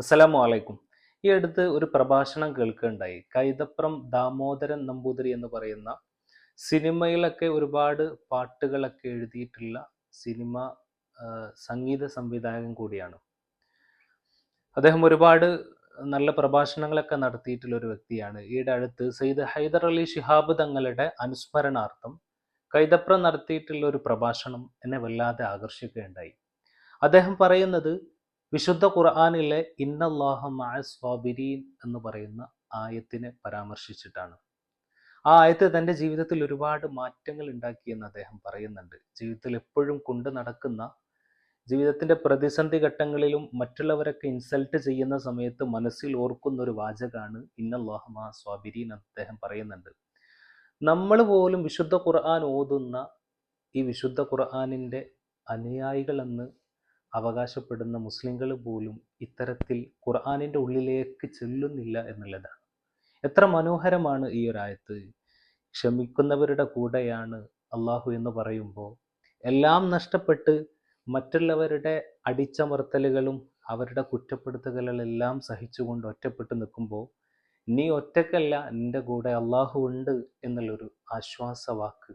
അസ്സലാമു അലൈക്കും. ഈ അടുത്ത് ഒരു പ്രഭാഷണം കേൾക്കുകയുണ്ടായി. കൈതപ്രം ദാമോദരൻ നമ്പൂതിരി എന്ന് പറയുന്ന സിനിമയിലൊക്കെ ഒരുപാട് പാട്ടുകളൊക്കെ എഴുതിയിട്ടുള്ള സിനിമ സംഗീത സംവിധായകൻ കൂടിയാണ്. അദ്ദേഹം ഒരുപാട് നല്ല പ്രഭാഷണങ്ങളൊക്കെ നടത്തിയിട്ടുള്ള ഒരു വ്യക്തിയാണ്. ഈയിടെ അടുത്ത് സയ്യിദ് ഹൈദർ അലി ഷിഹാബ് തങ്ങളുടെ അനുസ്മരണാർത്ഥം കൈതപ്രം നടത്തിയിട്ടുള്ള ഒരു പ്രഭാഷണം എന്നെ വല്ലാതെ ആകർഷിക്കുകയുണ്ടായി. അദ്ദേഹം പറയുന്നത് വിശുദ്ധ ഖുർആാനിലെ ഇന്നല്ലാഹ മഅ സ്വാബിരീൻ എന്ന് പറയുന്ന ആയത്തിനെ പരാമർശിച്ചിട്ടാണ്. ആ ആയത്ത് തന്റെ ജീവിതത്തിൽ ഒരുപാട് മാറ്റങ്ങൾ ഉണ്ടാക്കിയെന്ന് അദ്ദേഹം പറയുന്നുണ്ട്. ജീവിതത്തിൽ എപ്പോഴും കൊണ്ടു നടക്കുന്ന ജീവിതത്തിന്റെ പ്രതിസന്ധി ഘട്ടങ്ങളിലും മറ്റുള്ളവരൊക്കെ ഇൻസൾട്ട് ചെയ്യുന്ന സമയത്ത് മനസ്സിൽ ഓർക്കുന്ന ഒരു വാചകമാണ് ഇന്നല്ലാഹമാ സ്വാബിരീൻ അദ്ദേഹം പറയുന്നുണ്ട്. നമ്മൾ പോലും വിശുദ്ധ ഖുർആൻ ഓതുന്ന ഈ വിശുദ്ധ ഖുർആാനിന്റെ അനുയായികളെന്ന് അവകാശപ്പെടുന്ന മുസ്ലിങ്ങൾ പോലും ഇത്തരത്തിൽ ഖുർആാനിന്റെ ഉള്ളിലേക്ക് ചെല്ലുന്നില്ല എന്നുള്ളതാണ്. എത്ര മനോഹരമാണ് ഈ ഒരായത്ത് ക്ഷമിക്കുന്നവരുടെ കൂടെയാണ് അള്ളാഹു എന്ന് പറയുമ്പോൾ എല്ലാം നഷ്ടപ്പെട്ട് മറ്റുള്ളവരുടെ അടിച്ചമർത്തലുകളും അവരുടെ കുറ്റപ്പെടുത്തലുകളെല്ലാം സഹിച്ചുകൊണ്ട് ഒറ്റപ്പെട്ട് നിൽക്കുമ്പോൾ നീ ഒറ്റക്കല്ല നിന്റെ കൂടെ അള്ളാഹു ഉണ്ട് എന്നുള്ളൊരു ആശ്വാസവാക്ക്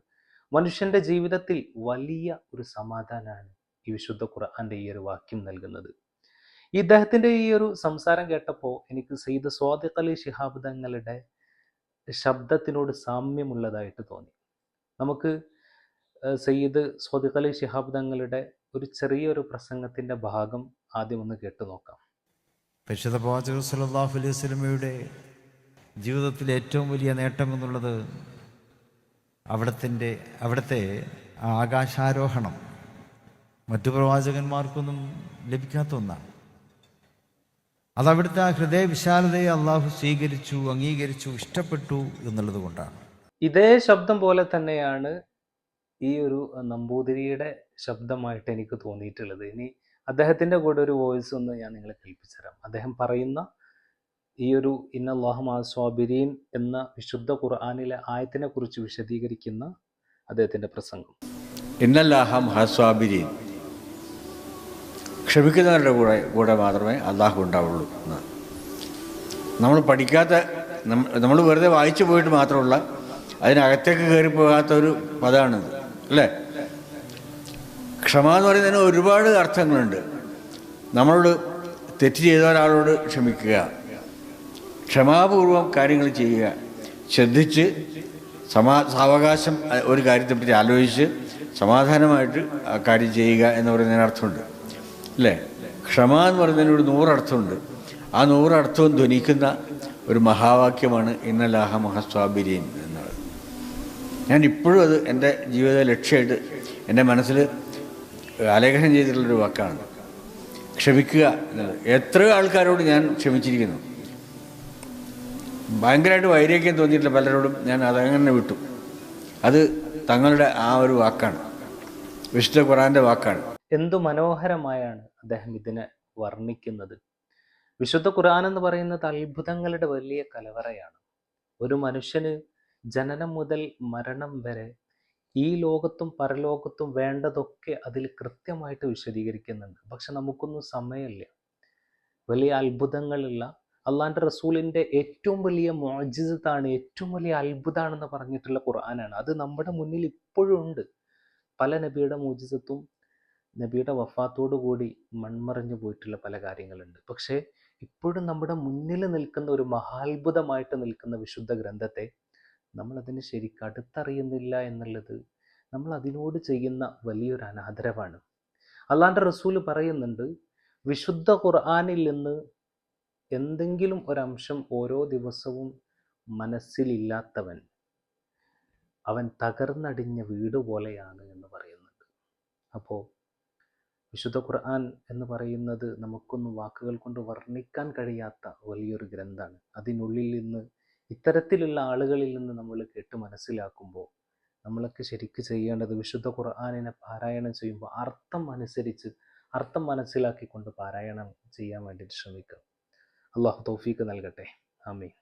മനുഷ്യന്റെ ജീവിതത്തിൽ വലിയ ഒരു സമാധാനമാണ്. ഈ വിശുദ്ധ ഖുർആന്റെ ഈ ഒരു വാക്യം നൽകുന്നത്. ഇദ്ദേഹത്തിന്റെ ഈ ഒരു സംസാരം കേട്ടപ്പോൾ എനിക്ക് സെയ്ദ് സ്വാദിഖ് അലി ശിഹാബ് തങ്ങളുടെ ശബ്ദത്തിനോട് സാമ്യമുള്ളതായിട്ട് തോന്നി. നമുക്ക് സയ്യിദ് സ്വാദിഖ് അലി ശിഹാബ് തങ്ങളുടെ ഒരു ചെറിയൊരു പ്രസംഗത്തിന്റെ ഭാഗം ആദ്യം ഒന്ന് കേട്ടു നോക്കാം. പരിശുദ്ധ പ്രവാചകർ സല്ലല്ലാഹു അലൈഹി സ്വലമയുടെ ജീവിതത്തിലെ ഏറ്റവും വലിയ നേട്ടം എന്നുള്ളത് അവിടത്തിന്റെ അവിടുത്തെ ആകാശാരോഹണം. മറ്റു പ്രവാചകന്മാർക്കൊന്നും ലഭിക്കാത്ത ഒന്നാണ്. അത് അവിടുത്തെ ആ ഹൃദയ വിശാലതയെ അള്ളാഹു സ്വീകരിച്ചു അംഗീകരിച്ചു ഇഷ്ടപ്പെട്ടു എന്നുള്ളത് കൊണ്ടാണ്. ഇതേ ശബ്ദം പോലെ തന്നെയാണ് ഈ ഒരു നമ്പൂതിരിയുടെ ശബ്ദമായിട്ട് എനിക്ക് തോന്നിയിട്ടുള്ളത്. ഇനി അദ്ദേഹത്തിന്റെ കൂടെ ഒരു വോയിസ് ഒന്ന് ഞാൻ നിങ്ങളെ കേൾപ്പിച്ചു തരാം അദ്ദേഹം പറയുന്ന ഈ ഒരു ഇന്ന സ്വാബിരീൻ എന്ന വിശുദ്ധ ഖുർആാനിലെ ആയത്തിനെ കുറിച്ച് വിശദീകരിക്കുന്ന അദ്ദേഹത്തിന്റെ പ്രസംഗം. ഇന്നല്ലാഹം ഹസ്വാബിരീൻ ക്ഷമിക്കുന്നവരുടെ കൂടെ കൂടെ മാത്രമേ അള്ളാഹു ഉണ്ടാവുള്ളൂ എന്ന്. നമ്മൾ പഠിക്കാത്ത നമ്മൾ വെറുതെ വായിച്ചു പോയിട്ട് മാത്രമുള്ള അതിനകത്തേക്ക് കയറി പോകാത്ത ഒരു പദമാണിത് അല്ലേ? ക്ഷമ എന്ന് പറയുന്നതിന് ഒരുപാട് അർത്ഥങ്ങളുണ്ട്. നമ്മളോട് തെറ്റ് ചെയ്ത ഒരാളോട് ക്ഷമിക്കുക. ക്ഷമാപൂർവം കാര്യങ്ങൾ ചെയ്യുക. ശ്രദ്ധിച്ച് സമാ സാവകാശം ഒരു കാര്യത്തെപ്പറ്റി ആലോചിച്ച് സമാധാനമായിട്ട് ആ കാര്യം ചെയ്യുക എന്ന് പറയുന്നതിന് അർത്ഥമുണ്ട്. അല്ലേ ക്ഷമ എന്ന് പറയുന്നതിന് ഒരു നൂറർത്ഥമുണ്ട്. ആ നൂറർത്ഥവും ധ്വനിക്കുന്ന ഒരു മഹാവാക്യമാണ് ഇന്നലാഹ മഹസ്വാബിരീൻ എന്നുള്ളത് ഞാൻ ഇപ്പോഴും അത് എന്റെ ജീവിത ലക്ഷ്യമായിട്ട് എന്റെ മനസ്സിൽ ആലേഖനം ചെയ്തിട്ടുള്ളൊരു വാക്കാണ്. ക്ഷമിക്കുക എന്നുള്ളത് എത്രയോ ആൾക്കാരോട് ഞാൻ ക്ഷമിച്ചിരിക്കുന്നു. ഭയങ്കരമായിട്ട് വൈരാഗ്യം തോന്നിയിട്ടില്ല പലരോടും ഞാൻ അതങ്ങനെ വിട്ടു. അത് തങ്ങളുടെ ആ ഒരു വാക്കാണ്. വിശുദ്ധ ഖുറാന്റെ വാക്കാണ്. എന്തു മനോഹരമായാണ് അദ്ദേഹം ഇതിനെ വർണിക്കുന്നത്? വിശുദ്ധ ഖുർആൻ എന്ന് പറയുന്നത് അത്ഭുതങ്ങളുടെ വലിയ കലവറയാണ്. ഒരു മനുഷ്യന് ജനനം മുതൽ മരണം വരെ ഈ ലോകത്തും പരലോകത്തും വേണ്ടതൊക്കെ അതിൽ കൃത്യമായിട്ട് വിശദീകരിക്കുന്നുണ്ട്. പക്ഷെ നമുക്കൊന്നും സമയമില്ല. വലിയ അത്ഭുതങ്ങളുള്ള അള്ളാന്റെ റസൂലിന്റെ ഏറ്റവും വലിയ മോജിസത്താണ് ഏറ്റവും വലിയ അത്ഭുതമാണെന്ന് പറഞ്ഞിട്ടുള്ള ഖുർആനാണ്. അത് നമ്മുടെ മുന്നിൽ ഇപ്പോഴും ഉണ്ട്. പല നബിയുടെ മോജിസത്തും നബിയുടെ വഫാത്തോടു കൂടി മൺമറഞ്ഞു പോയിട്ടുള്ള പല കാര്യങ്ങളുണ്ട്. പക്ഷേ ഇപ്പോഴും നമ്മുടെ മുന്നിൽ നിൽക്കുന്ന ഒരു മഹാത്ഭുതമായിട്ട് നിൽക്കുന്ന വിശുദ്ധ ഗ്രന്ഥത്തെ നമ്മൾ അതിനെ ശരിക്കും അടുത്തറിയുന്നില്ല എന്നുള്ളത് നമ്മൾ അതിനോട് ചെയ്യുന്ന വലിയൊരു അനാദരവാണ്. അല്ലാണ്ട് റസൂൽ പറയുന്നുണ്ട് വിശുദ്ധ ഖുർആാനിൽ നിന്ന് എന്തെങ്കിലും ഒരംശം ഓരോ ദിവസവും മനസ്സിലില്ലാത്തവൻ അവൻ തകർന്നടിഞ്ഞ വീട് പോലെയാണ് എന്ന് പറയുന്നുണ്ട്. അപ്പോൾ വിശുദ്ധ ഖുർആൻ എന്ന് പറയുന്നത് നമുക്കൊന്നും വാക്കുകൾ കൊണ്ട് വർണിക്കാൻ കഴിയാത്ത വലിയൊരു ഗ്രന്ഥമാണ് അതിനുള്ളിൽ നിന്ന് ഇത്തരത്തിലുള്ള ആളുകളിൽ നിന്ന് നമ്മൾ കേട്ട് മനസ്സിലാക്കുമ്പോൾ നമ്മളൊക്കെ ശരിക്ക് ചെയ്യേണ്ടത് വിശുദ്ധ ഖുർആാനിനെ പാരായണം ചെയ്യുമ്പോൾ അർത്ഥം അനുസരിച്ച് അർത്ഥം മനസ്സിലാക്കിക്കൊണ്ട് പാരായണം ചെയ്യാൻ വേണ്ടിയിട്ട് ശ്രമിക്കുക. അള്ളാഹു തൗഫീക്ക് നൽകട്ടെ. ആമീൻ.